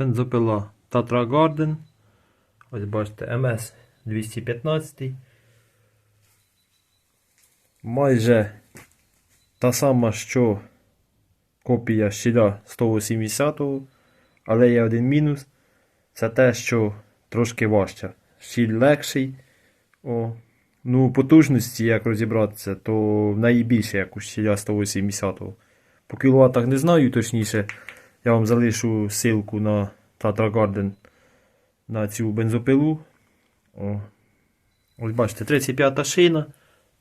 бензопила Tatra Garden. Ось бачите, МС 215. Майже та сама, що копія щиля 180 але є один мінус. Це те, що трошки важче. Щіль легший. О, ну, потужності, як розібратися, то в неї як у щиля 180. По кіловатах не знаю точніше. Я вам залишу ссылку на Tatra Garden на цю бензопилу. О. Ось бачите, 35 шина.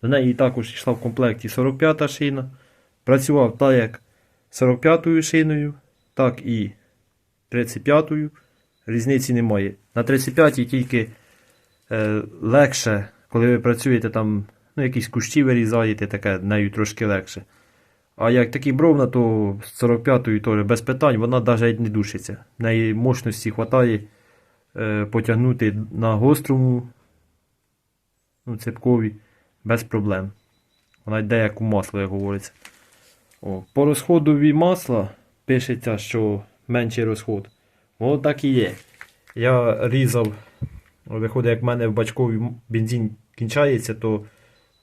До неї також йшла в комплекті 45-та шина. Працював так як 45-ю шиною, так і 35-ю. Різниці немає. На 35 тільки е, легше, коли ви працюєте там, ну, якісь кущі вирізаєте, таке нею трошки легше. А як такі бровна, то з 45-ю теж без питань, вона навіть не душиться. В неї мощності вистачає е, потягнути на гострому ну, цепкові без проблем. Вона йде як у масло, як говориться. О, по розходові масла пишеться, що менший розход. Воно так і є. Я різав, виходить, як в мене в бачкові бензин кінчається, то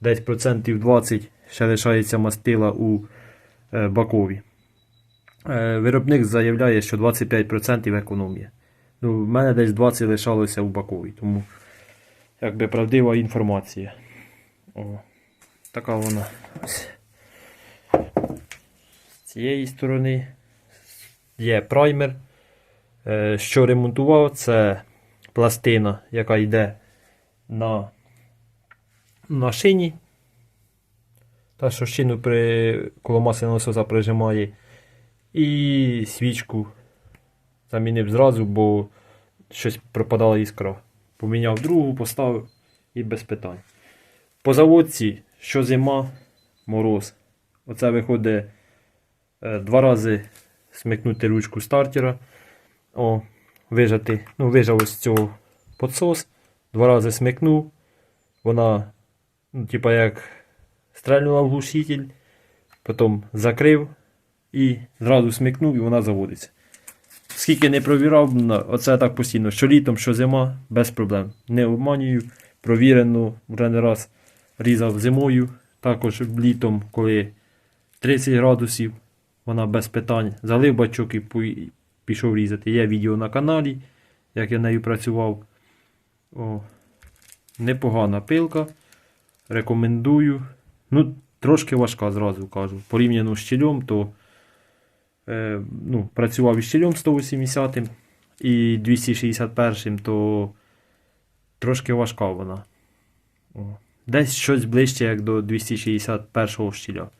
десь процентів 20 ще лишається мастила у бакові. Е, виробник заявляє, що 25% економія. Ну, в мене десь 20 лишалося у баковій, тому якби правдива інформація. О, така вона. З цієї сторони є праймер. Е, Що ремонтував, це пластина, яка йде на, на шині. Та, що шину при коло масляного насоса прижимає. І свічку замінив зразу, бо щось пропадала іскра. Поміняв другу, поставив і без питань. По заводці, що зима, мороз. Оце виходить е, два рази смикнути ручку стартера. О, вижати, ну, вижав ось цього подсос, два рази смикнув. Вона, ну, типа як стрельнула в глушитель, потім закрив і зразу смикнув і вона заводиться. Скільки не провірав, на- оце так постійно, що літом, що зима, без проблем. Не обманюю, провірено, вже не раз різав зимою, також літом, коли 30 градусів, вона без питань. Залив бачок і пішов різати. Є відео на каналі, як я нею працював. О, непогана пилка. Рекомендую. Ну, трошки важка, зразу кажу. Порівняно з щелем, то е, ну, працював із щелем 180 і 261, то трошки важка вона. О. Десь щось ближче, як до 261 щеля.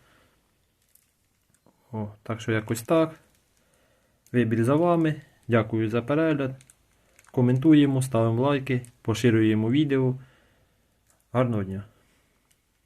О, так що якось так. Вибір за вами. Дякую за перегляд. Коментуємо, ставимо лайки, поширюємо відео. Гарного дня!